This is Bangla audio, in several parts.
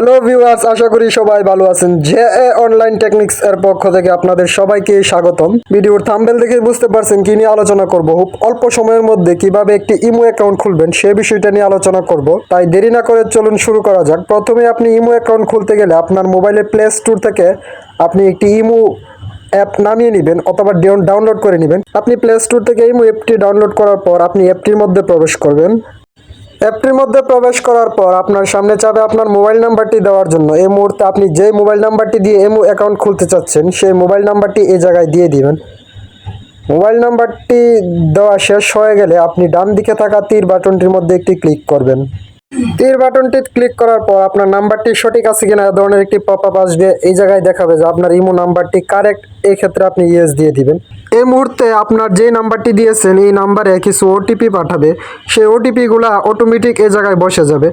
হ্যালো ভিউয়ার্স আশা করি সবাই ভালো আছেন। জে এ অনলাইন টেকনিক্স এর পক্ষ থেকে আপনাদের সবাইকে স্বাগতম। ভিডিওর থাম্বেল দেখে বুঝতে পারছেন কি নিয়ে আলোচনা করব। খুব অল্প সময়ের মধ্যে কীভাবে একটি ইমো অ্যাকাউন্ট খুলবেন সে বিষয়টা নিয়ে আলোচনা করব। তাই দেরি না করে চলুন শুরু করা যাক। প্রথমে আপনি ইমো অ্যাকাউন্ট খুলতে গেলে আপনার মোবাইলে প্লে স্টোর থেকে আপনি একটি ইমো অ্যাপ নামিয়ে নেবেন অথবা ডাউনলোড করে নেবেন। আপনি প্লে স্টোর থেকে ইমো অ্যাপটি ডাউনলোড করার পর আপনি অ্যাপটির মধ্যে প্রবেশ করবেন। অ্যাপটির মধ্যে প্রবেশ করার পর আপনার সামনে চাবে আপনার মোবাইল নাম্বারটি দেওয়ার জন্য। এই মুহূর্তে আপনি যে মোবাইল নাম্বারটি দিয়ে এমও অ্যাকাউন্ট খুলতে চাচ্ছেন, সেই মোবাইল নাম্বারটি এই জায়গায় দিয়ে দিবেন। মোবাইল নাম্বারটি দেওয়া শেষ হয়ে গেলে আপনি ডান দিকে থাকা তীর বাটনটির মধ্যে একটি ক্লিক করবেন। তীর বাটনটি ক্লিক করার পর আপনার নাম্বারটি সঠিক আছে কিনা ধরনের একটি পপ আপ আসবে। এই জায়গায় দেখাবে যে আপনার ইমো নাম্বারটি কারেক্ট এই ক্ষেত্রে আপনি ইয়েস দিয়ে দিবেন। এই মুহূর্তে আপনার যে নাম্বারটি দিয়েছেন, এই নাম্বারে কিছু ওটিপি পাঠাবে। সেই ওটিপিগুলো অটোমেটিক এই জায়গায় বসে যাবে।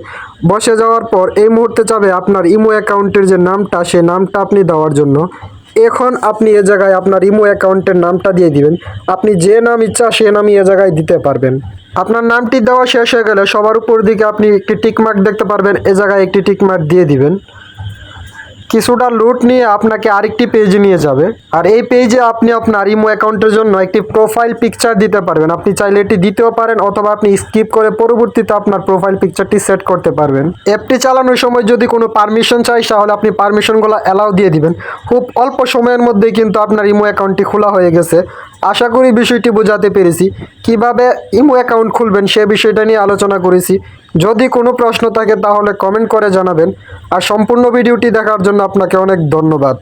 বসে যাওয়ার পর এই মুহূর্তে যাবে আপনার ইমো অ্যাকাউন্টের যে নামটা, সেই নামটা আপনি দেওয়ার জন্য। এখন আপনি এ জায়গায় আপনার ইমো অ্যাকাউন্টের নামটা দিয়ে দিবেন। আপনি যে নাম ইচ্ছা সে নামই এ জায়গায় দিতে পারবেন। আপনার নামটি দেওয়া শেষ হয়ে গেলে সবার উপর দিকে আপনি একটি টিকমার্ক দেখতে পারবেন। এ জায়গায় একটি টিকমার্ক দিয়ে দিবেন। কিছুটা লুট নিয়ে আপনাকে আরেকটি পেজ নিয়ে যাবে। আর এই পেজে আপনি আপনার ইমো অ্যাকাউন্টের জন্য একটি প্রোফাইল পিকচার দিতে পারবেন। আপনি চাইলে এটি দিতেও পারেন অথবা আপনি স্কিপ করে পরবর্তীতে আপনার প্রোফাইল পিকচারটি সেট করতে পারবেন। অ্যাপটি চালানোর সময় যদি কোনো পারমিশন চাই, তাহলে আপনি পারমিশনগুলো অ্যালাউ দিয়ে দিবেন। খুব অল্প সময়ের মধ্যেই কিন্তু আপনার ইমো অ্যাকাউন্টটি খোলা হয়ে গেছে। আশা করি বিষয়টি বোঝাতে পেরেছি। কীভাবে ইমো অ্যাকাউন্ট খুলবেন সে বিষয়টা নিয়ে আলোচনা করেছি। যদি কোনো প্রশ্ন থাকে তাহলে কমেন্ট করে জানাবেন। আর সম্পূর্ণ ভিডিওটি দেখার জন্য আপনাকে অনেক ধন্যবাদ।